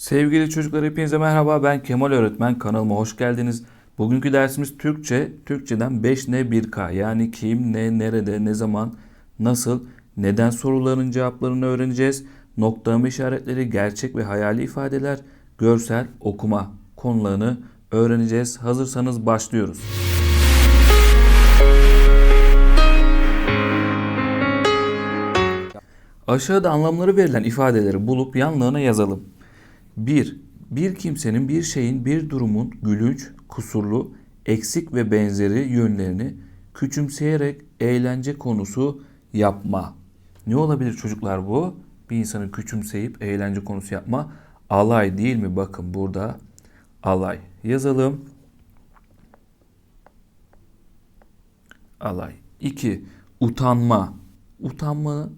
Sevgili çocuklar hepinize merhaba. Ben Kemal Öğretmen. Kanalıma hoş geldiniz. Bugünkü dersimiz Türkçe. Türkçeden 5N 1K yani kim, ne, nerede, ne zaman, nasıl, neden sorularının cevaplarını öğreneceğiz. Noktalama işaretleri, gerçek ve hayali ifadeler, görsel, okuma konularını öğreneceğiz. Hazırsanız başlıyoruz. Aşağıda anlamları verilen ifadeleri bulup yanlarına yazalım. 1. Bir kimsenin bir şeyin bir durumun gülünç, kusurlu, eksik ve benzeri yönlerini küçümseyerek eğlence konusu yapma. Ne olabilir çocuklar bu? Bir insanı küçümseyip eğlence konusu yapma. Alay değil mi? Bakın burada alay. Yazalım. Alay. 2. Utanma. Utanma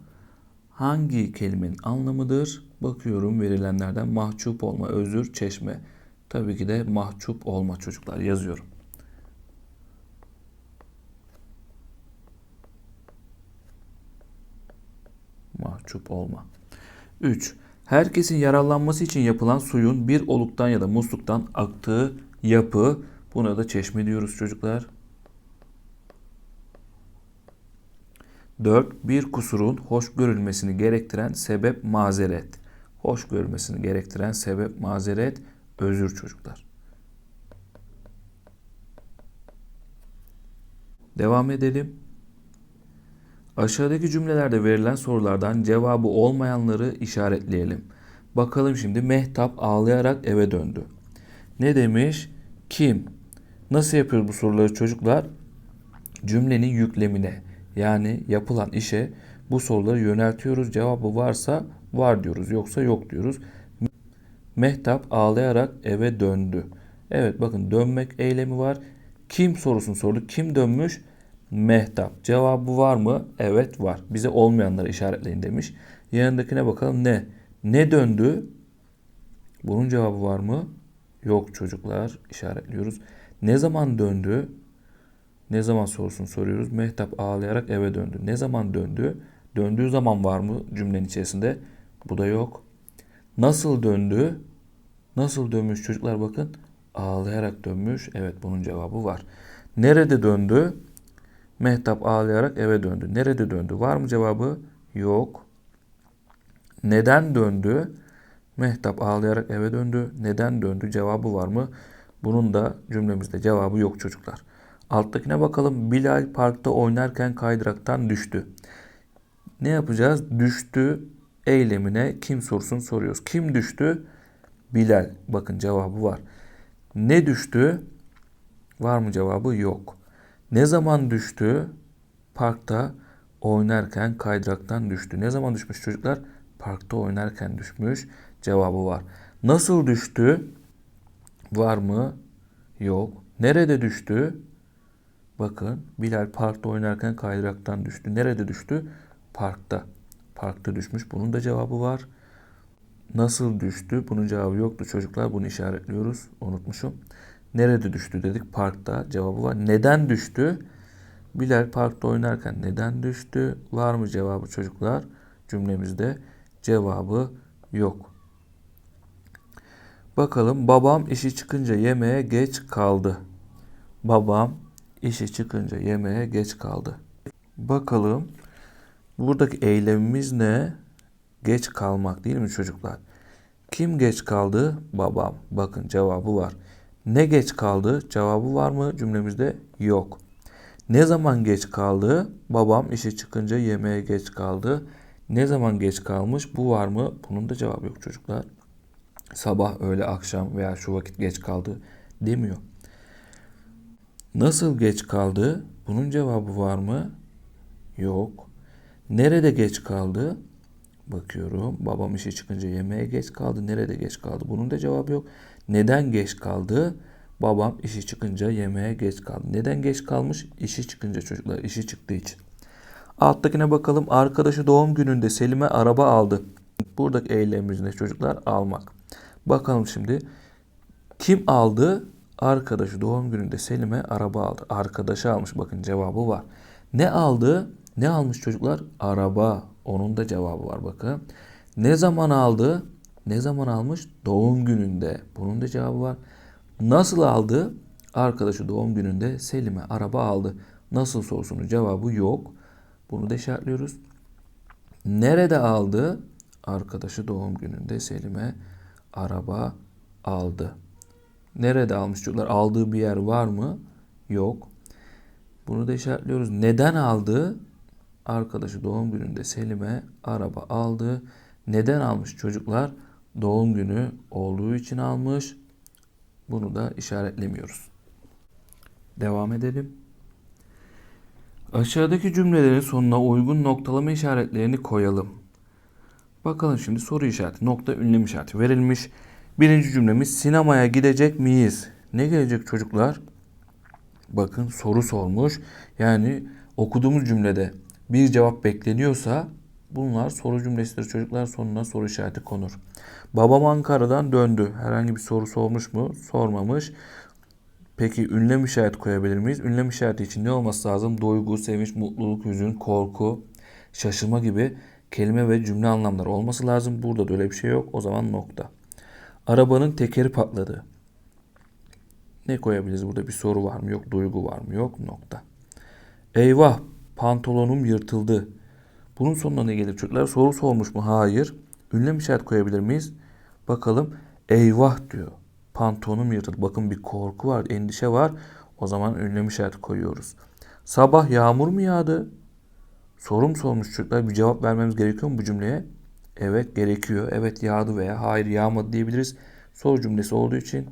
hangi kelimenin anlamıdır? Bakıyorum verilenlerden mahcup olma, özür, çeşme. Tabii ki de mahcup olma çocuklar yazıyorum. Mahcup olma. 3. Herkesin yararlanması için yapılan suyun bir oluktan ya da musluktan aktığı yapı. Buna da çeşme diyoruz çocuklar. 4. Bir kusurun hoş görülmesini gerektiren sebep mazeret. Hoş görülmesini gerektiren sebep mazeret özür çocuklar. Devam edelim. Aşağıdaki cümlelerde verilen sorulardan cevabı olmayanları işaretleyelim. Bakalım şimdi Mehtap ağlayarak eve döndü. Ne demiş? Kim? Nasıl yapıyoruz bu soruları çocuklar? Cümlenin yüklemine yani yapılan işe bu soruları yöneltiyoruz. Cevabı varsa var diyoruz yoksa yok diyoruz. Mehtap ağlayarak eve döndü. Evet bakın dönmek eylemi var. Kim sorusunu sordu. Kim dönmüş? Mehtap. Cevabı var mı? Evet var. Bize olmayanları işaretleyin demiş. Yanındakine bakalım ne? Ne döndü? Bunun cevabı var mı? Yok çocuklar işaretliyoruz. Ne zaman döndü? Ne zaman sorusunu soruyoruz. Mehtap ağlayarak eve döndü. Ne zaman döndü? Döndüğü zaman var mı cümlenin içerisinde? Bu da yok. Nasıl döndü? Nasıl dönmüş çocuklar bakın. Ağlayarak dönmüş. Evet bunun cevabı var. Nerede döndü? Mehtap ağlayarak eve döndü. Nerede döndü? Var mı cevabı? Yok. Neden döndü? Mehtap ağlayarak eve döndü. Neden döndü? Cevabı var mı? Bunun da cümlemizde cevabı yok çocuklar. Alttakine bakalım. Bilal parkta oynarken kaydıraktan düştü. Ne yapacağız? Düştü eylemine kim sorusunu soruyoruz. Kim düştü? Bilal. Bakın cevabı var. Ne düştü? Var mı cevabı? Yok. Ne zaman düştü? Parkta oynarken kaydıraktan düştü. Ne zaman düşmüş çocuklar? Parkta oynarken düşmüş. Cevabı var. Nasıl düştü? Var mı? Yok. Nerede düştü? Bakın Bilal parkta oynarken kaydıraktan düştü. Nerede düştü? Parkta. Parkta düşmüş. Bunun da cevabı var. Nasıl düştü? Bunun cevabı yoktu çocuklar. Bunu işaretliyoruz. Unutmuşum. Nerede düştü dedik? Parkta. Cevabı var. Neden düştü? Bilal parkta oynarken neden düştü? Var mı cevabı çocuklar? Cümlemizde cevabı yok. Bakalım babam işi çıkınca yemeğe geç kaldı. Babam işi çıkınca yemeğe geç kaldı. Bakalım buradaki eylemimiz ne? Geç kalmak değil mi çocuklar? Kim geç kaldı? Babam. Bakın cevabı var. Ne geç kaldı? Cevabı var mı cümlemizde? Yok. Ne zaman geç kaldı? Babam işe çıkınca yemeğe geç kaldı. Ne zaman geç kalmış? Bu var mı? Bunun da cevabı yok çocuklar. Sabah, öğle, akşam veya şu vakit geç kaldı demiyor. Nasıl geç kaldı? Bunun cevabı var mı? Yok. Nerede geç kaldı? Bakıyorum. Babam işe çıkınca yemeğe geç kaldı. Nerede geç kaldı? Bunun da cevabı yok. Neden geç kaldı? Babam işi çıkınca yemeğe geç kaldı. Neden geç kalmış? İşi çıkınca çocuklar. işi çıktığı için. Alttakine bakalım. Arkadaşı doğum gününde Selim'e araba aldı. Buradaki eylemimiz ne çocuklar? Almak. Bakalım şimdi. Kim aldı? Arkadaşı doğum gününde Selim'e araba aldı. Arkadaşı almış. Bakın cevabı var. Ne aldı? Ne almış çocuklar? Araba. Onun da cevabı var bakın. Ne zaman aldı? Ne zaman almış? Doğum gününde. Bunun da cevabı var. Nasıl aldı? Arkadaşı doğum gününde Selim'e araba aldı. Nasıl sorusunun cevabı yok. Bunu da işaretliyoruz. Nerede aldı? Arkadaşı doğum gününde Selim'e araba aldı. Nerede almış çocuklar? Aldığı bir yer var mı? Yok. Bunu da işaretliyoruz. Neden aldı? Arkadaşı doğum gününde Selim'e araba aldı. Neden almış çocuklar? Doğum günü olduğu için almış. Bunu da işaretlemiyoruz. Devam edelim. Aşağıdaki cümlelerin sonuna uygun noktalama işaretlerini koyalım. Bakalım şimdi soru işareti, nokta ünlem işareti verilmiş. Birinci cümlemiz sinemaya gidecek miyiz? Ne gelecek çocuklar? Bakın soru sormuş. Yani okuduğumuz cümlede bir cevap bekleniyorsa bunlar soru cümlesidir. Çocuklar sonuna soru işareti konur. Babam Ankara'dan döndü. Herhangi bir soru sormuş mu? Sormamış. Peki ünlem işareti koyabilir miyiz? Ünlem işareti için ne olması lazım? Duygu, sevinç, mutluluk, hüzün, korku, şaşırma gibi kelime ve cümle anlamları olması lazım. Burada da öyle bir şey yok. O zaman nokta. Arabanın tekeri patladı. Ne koyabiliriz? Burada bir soru var mı? Yok. Duygu var mı? Yok. Nokta. Eyvah! Pantolonum yırtıldı. Bunun sonuna ne gelir çocuklar? Soru sormuş mu? Hayır. Ünlem işaret koyabilir miyiz? Bakalım. Eyvah diyor. Pantolonum yırtıldı. Bakın bir korku var, endişe var. O zaman ünlem işareti koyuyoruz. Sabah yağmur mu yağdı? Sorum sormuş çocuklar. Bir cevap vermemiz gerekiyor mu bu cümleye? Evet gerekiyor. Evet yağdı veya hayır yağmadı diyebiliriz. Soru cümlesi olduğu için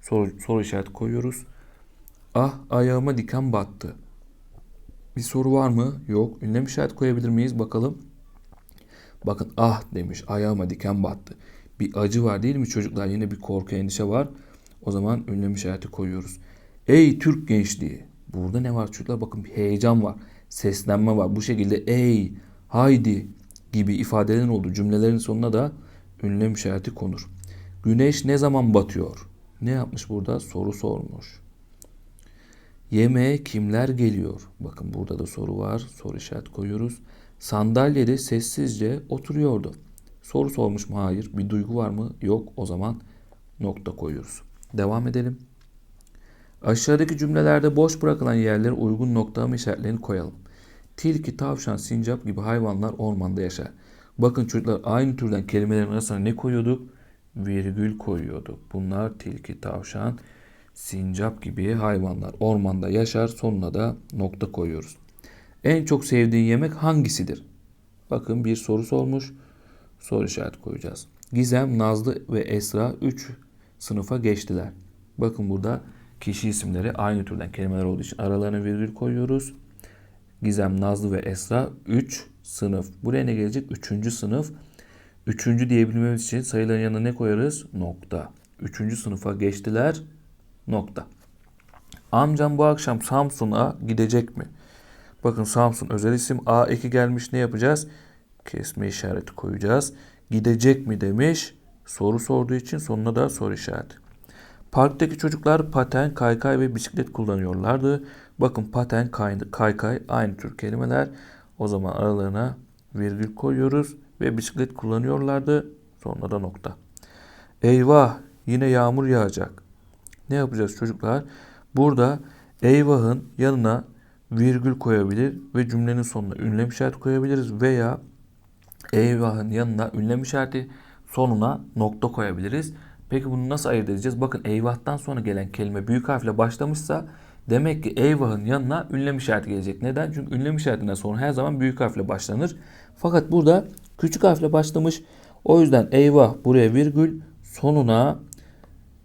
soru, soru işareti koyuyoruz. Ah ayağıma diken battı. Bir soru var mı? Yok. Ünlem işareti koyabilir miyiz? Bakalım. Bakın ah demiş. Ayağıma diken battı. Bir acı var değil mi çocuklar? Yine bir korku endişe var. O zaman ünlem işareti koyuyoruz. Ey Türk gençliği. Burada ne var çocuklar? Bakın bir heyecan var. Seslenme var. Bu şekilde ey, haydi gibi ifadelerin olduğu cümlelerin sonuna da ünlem işareti konur. Güneş ne zaman batıyor? Ne yapmış burada? Soru sormuş. Yemeğe kimler geliyor? Bakın burada da soru var. Soru işareti koyuyoruz. Sandalyede sessizce oturuyordu. Soru sormuş mu? Hayır. Bir duygu var mı? Yok. O zaman nokta koyuyoruz. Devam edelim. Aşağıdaki cümlelerde boş bırakılan yerlere uygun noktalama işaretlerini koyalım. Tilki, tavşan, sincap gibi hayvanlar ormanda yaşar. Bakın çocuklar aynı türden kelimelerin arasına ne koyuyorduk? Virgül koyuyorduk. Bunlar tilki, tavşan, sincap gibi hayvanlar ormanda yaşar. Sonuna da nokta koyuyoruz. En çok sevdiğin yemek hangisidir? Bakın bir soru sormuş. Soru işareti koyacağız. Gizem, Nazlı ve Esra 3 sınıfa geçtiler. Bakın burada kişi isimleri aynı türden kelimeler olduğu için aralarına virgül koyuyoruz. Gizem, Nazlı ve Esra 3 sınıf. Buraya ne gelecek? 3. sınıf. 3. diyebilmemiz için sayıların yanına ne koyarız? Nokta. 3. sınıfa geçtiler. Nokta. Amcam bu akşam Samsun'a gidecek mi? Bakın Samsun özel isim A eki gelmiş ne yapacağız? Kesme işareti koyacağız. Gidecek mi demiş. Soru sorduğu için sonuna da soru işareti. Parktaki çocuklar paten, kaykay ve bisiklet kullanıyorlardı. Bakın paten, kay- kaykay aynı tür kelimeler. O zaman aralarına virgül koyuyoruz ve bisiklet kullanıyorlardı. Sonra da nokta. Eyvah yine yağmur yağacak. Ne yapacağız çocuklar? Burada eyvahın yanına virgül koyabilir ve cümlenin sonuna ünlem işareti koyabiliriz veya eyvahın yanına ünlem işareti sonuna nokta koyabiliriz. Peki bunu nasıl ayırt edeceğiz? Bakın eyvahtan sonra gelen kelime büyük harfle başlamışsa demek ki eyvahın yanına ünlem işareti gelecek. Neden? Çünkü ünlem işaretinden sonra her zaman büyük harfle başlanır. Fakat burada küçük harfle başlamış. O yüzden eyvah buraya virgül sonuna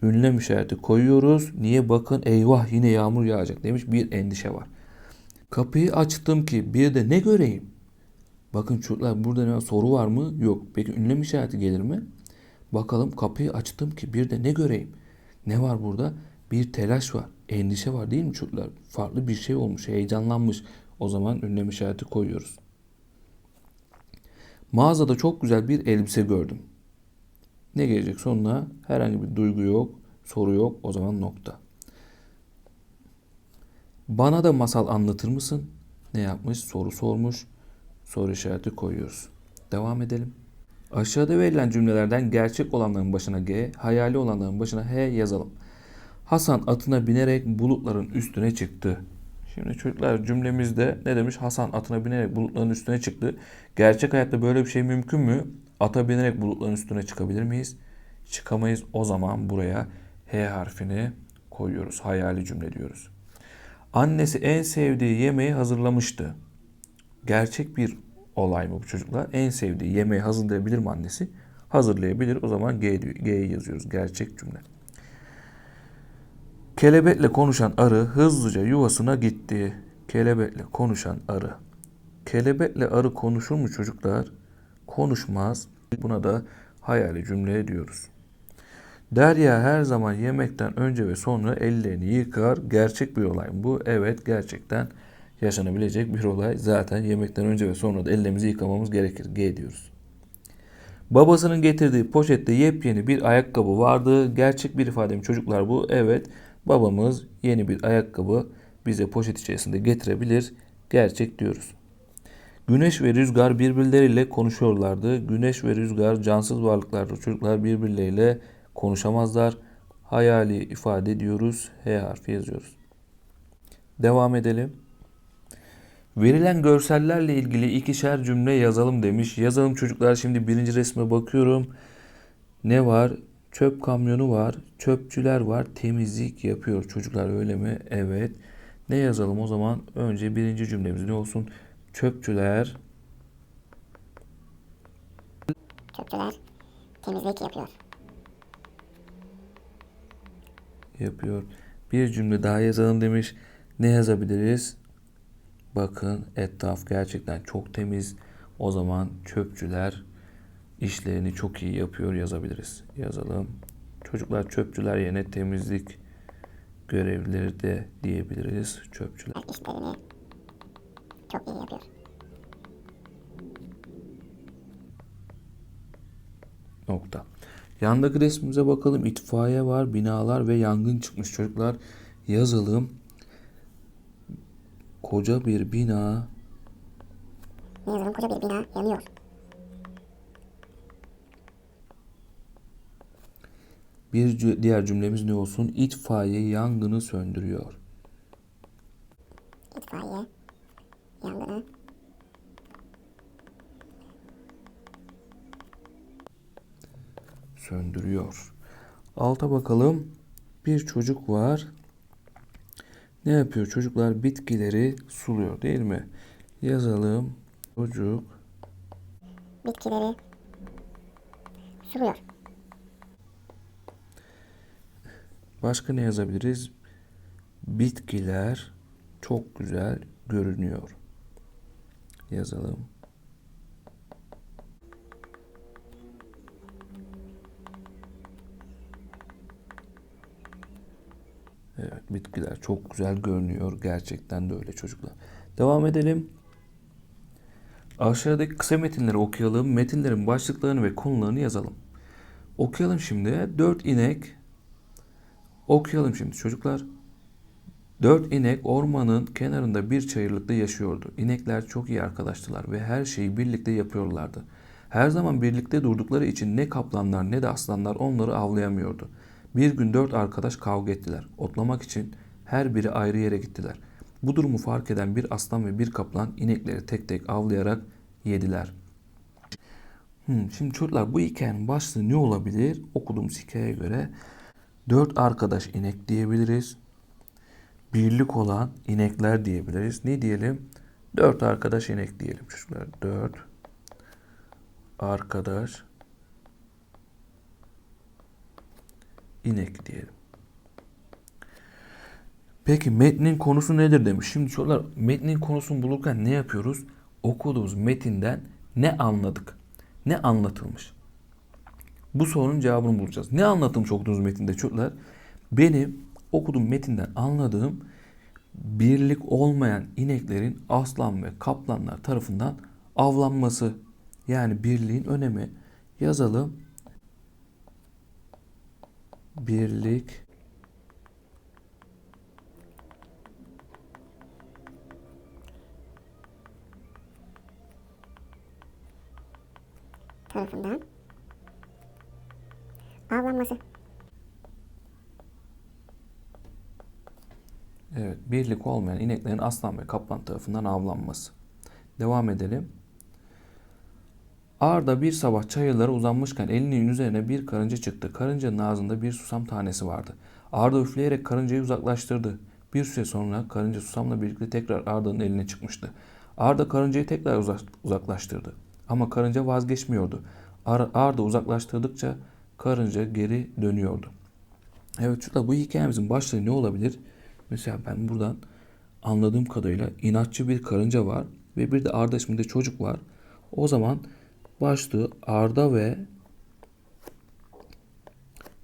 ünlem işareti koyuyoruz. Niye? Bakın eyvah yine yağmur yağacak demiş bir endişe var. Kapıyı açtım ki bir de ne göreyim? Bakın çocuklar burada ne var? Soru var mı? Yok. Peki ünlem işareti gelir mi? Bakalım kapıyı açtım ki bir de ne göreyim? Ne var burada? Bir telaş var. Endişe var değil mi çocuklar? Farklı bir şey olmuş. Heyecanlanmış. O zaman ünlem işareti koyuyoruz. Mağazada çok güzel bir elbise gördüm. Ne gelecek sonuna? Herhangi bir duygu yok, soru yok. O zaman nokta. Bana da masal anlatır mısın? Ne yapmış? Soru sormuş. Soru işareti koyuyoruz. Devam edelim. Aşağıda verilen cümlelerden gerçek olanların başına G, hayali olanların başına H yazalım. Hasan atına binerek bulutların üstüne çıktı. Şimdi çocuklar cümlemizde ne demiş? Hasan atına binerek bulutların üstüne çıktı. Gerçek hayatta böyle bir şey mümkün mü? Ata binerek bulutların üstüne çıkabilir miyiz? Çıkamayız. O zaman buraya H harfini koyuyoruz. Hayali cümle diyoruz. Annesi en sevdiği yemeği hazırlamıştı. Gerçek bir olay mı bu çocuklar? En sevdiği yemeği hazırlayabilir mi annesi? Hazırlayabilir. O zaman G G'yi yazıyoruz. Gerçek cümle. Kelebekle konuşan arı hızlıca yuvasına gitti. Kelebekle konuşan arı. Kelebekle arı konuşur mu çocuklar? Konuşmaz. Buna da hayali cümle diyoruz. Derya her zaman yemekten önce ve sonra ellerini yıkar. Gerçek bir olay bu? Evet gerçekten yaşanabilecek bir olay. Zaten yemekten önce ve sonra da ellerimizi yıkamamız gerekir. G diyoruz. Babasının getirdiği poşette yepyeni bir ayakkabı vardı. Gerçek bir ifade mi çocuklar bu? Evet. Babamız yeni bir ayakkabı bize poşet içerisinde getirebilir. Gerçek diyoruz. Güneş ve rüzgar birbirleriyle konuşuyorlardı. Güneş ve rüzgar cansız varlıklardır. Çocuklar birbirleriyle konuşamazlar. Hayali ifade diyoruz. H harfi yazıyoruz. Devam edelim. Verilen görsellerle ilgili ikişer cümle yazalım demiş. Yazalım çocuklar. Şimdi birinci resme bakıyorum. Ne var? Çöp kamyonu var. Çöpçüler var. Temizlik yapıyor. Çocuklar öyle mi? Evet. Ne yazalım o zaman? Önce birinci cümlemiz ne olsun? Çöpçüler Çöpçüler temizlik yapıyor. yapıyor. Bir cümle daha yazalım demiş. Ne yazabiliriz? Bakın etraf gerçekten çok temiz. O zaman çöpçüler işlerini çok iyi yapıyor yazabiliriz. Yazalım. Çocuklar çöpçüler yerine temizlik görevlileri de diyebiliriz. Çöpçüler. işlerini çok iyi yapıyor. Nokta. Yandaki resmimize bakalım. İtfaiye var, binalar ve yangın çıkmış çocuklar. Yazalım. Koca bir bina yazalım koca bir bina yanıyor. Bir diğer cümlemiz ne olsun? İtfaiye yangını söndürüyor. Söndürüyor. Alta bakalım. Bir çocuk var. Ne yapıyor? Çocuklar bitkileri suluyor değil mi? Yazalım. Çocuk bitkileri suluyor. Başka ne yazabiliriz? Bitkiler çok güzel görünüyor. Yazalım. Evet, bitkiler çok güzel görünüyor. Gerçekten de öyle çocuklar. Devam edelim. Aşağıdaki kısa metinleri okuyalım. Metinlerin başlıklarını ve konularını yazalım. Okuyalım şimdi. Dört inek Okuyalım şimdi çocuklar. Dört inek ormanın kenarında bir çayırlıkta yaşıyordu. İnekler çok iyi arkadaştılar ve her şeyi birlikte yapıyorlardı. Her zaman birlikte durdukları için ne kaplanlar ne de aslanlar onları avlayamıyordu. Bir gün dört arkadaş kavga ettiler. Otlamak için her biri ayrı yere gittiler. Bu durumu fark eden bir aslan ve bir kaplan inekleri tek tek avlayarak yediler. Hmm, şimdi çocuklar bu hikayenin başlığı ne olabilir? Okuduğumuz hikayeye göre dört arkadaş inek diyebiliriz. Birlik olan inekler diyebiliriz. Ne diyelim? Dört arkadaş inek diyelim çocuklar. Dört arkadaş inek diyelim. Peki metnin konusu nedir demiş. Şimdi çocuklar metnin konusunu bulurken ne yapıyoruz? Okuduğumuz metinden ne anladık? Ne anlatılmış? Bu sorunun cevabını bulacağız. Ne anlatılmış okuduğunuz metinde çocuklar? Benim okuduğum metinden anladığım birlik olmayan ineklerin aslan ve kaplanlar tarafından avlanması. Yani birliğin önemi. Yazalım. Birlik tarafından avlanması. Evet, birlik olmayan ineklerin aslan ve kaplan tarafından avlanması. Devam edelim. Arda bir sabah çayırlara uzanmışken elinin üzerine bir karınca çıktı. Karıncanın ağzında bir susam tanesi vardı. Arda üfleyerek karıncayı uzaklaştırdı. Bir süre sonra karınca susamla birlikte tekrar Arda'nın eline çıkmıştı. Arda karıncayı tekrar uzak- uzaklaştırdı. Ama karınca vazgeçmiyordu. Ar- Arda uzaklaştırdıkça karınca geri dönüyordu. Evet şurada bu hikayemizin başlığı ne olabilir? Mesela ben buradan anladığım kadarıyla inatçı bir karınca var ve bir de Arda isminde çocuk var. O zaman başlığı Arda ve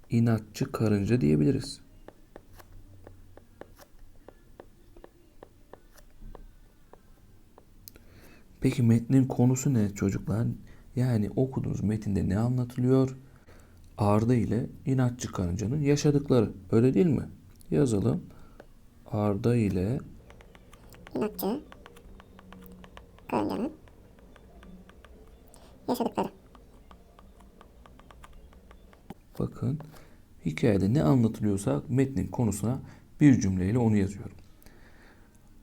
inatçı karınca diyebiliriz. Peki metnin konusu ne çocuklar? Yani okuduğunuz metinde ne anlatılıyor? Arda ile inatçı karıncanın yaşadıkları. Öyle değil mi? Yazalım. Arda ile İnatçı karıncanın yaşadıkları. bakın hikayede ne anlatılıyorsa metnin konusuna bir cümleyle onu yazıyorum.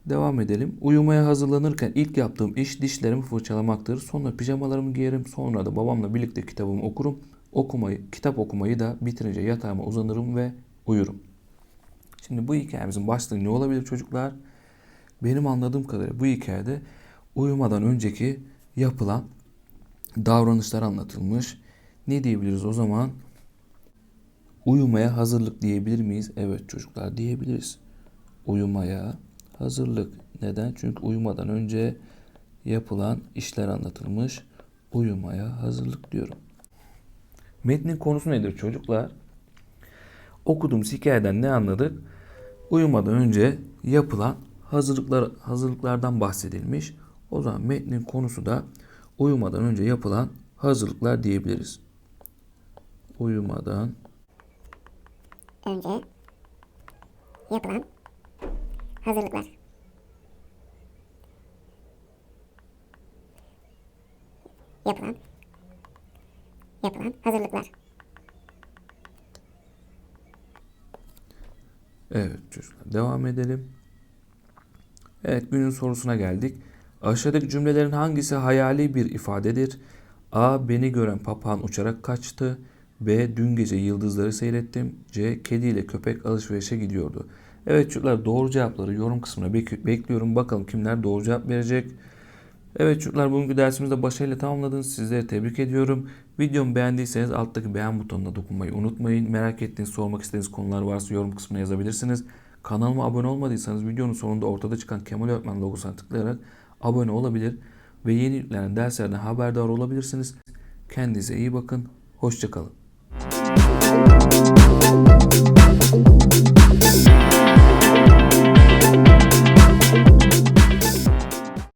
Devam edelim. Uyumaya hazırlanırken ilk yaptığım iş dişlerimi fırçalamaktır. Sonra pijamalarımı giyerim. Sonra da babamla birlikte kitabımı okurum. Okumayı, kitap okumayı da bitirince yatağıma uzanırım ve uyurum. Şimdi bu hikayemizin başlığı ne olabilir çocuklar? Benim anladığım kadarıyla bu hikayede uyumadan önceki yapılan davranışlar anlatılmış. Ne diyebiliriz o zaman? Uyumaya hazırlık diyebilir miyiz? Evet çocuklar diyebiliriz. Uyumaya hazırlık. Neden? Çünkü uyumadan önce yapılan işler anlatılmış. Uyumaya hazırlık diyorum. Metnin konusu nedir çocuklar? Okuduğumuz hikayeden ne anladık? Uyumadan önce yapılan hazırlıklar hazırlıklardan bahsedilmiş. O zaman metnin konusu da uyumadan önce yapılan hazırlıklar diyebiliriz. Uyumadan Önce yapılan hazırlıklar. Yapılan yapılan hazırlıklar. Evet çocuklar devam edelim. Evet günün sorusuna geldik. Aşağıdaki cümlelerin hangisi hayali bir ifadedir? A. Beni gören papağan uçarak kaçtı. B. Dün gece yıldızları seyrettim. C. Kedi ile köpek alışverişe gidiyordu. Evet çocuklar doğru cevapları yorum kısmına bek- bekliyorum. Bakalım kimler doğru cevap verecek. Evet çocuklar bugünkü dersimizde başarıyla tamamladınız. Sizleri tebrik ediyorum. Videomu beğendiyseniz alttaki beğen butonuna dokunmayı unutmayın. Merak ettiğiniz, sormak istediğiniz konular varsa yorum kısmına yazabilirsiniz. Kanalıma abone olmadıysanız videonun sonunda ortada çıkan Kemal Öğretmen logosuna tıklayarak abone olabilir ve yeni yüklenen derslerden haberdar olabilirsiniz. Kendinize iyi bakın. Hoşçakalın.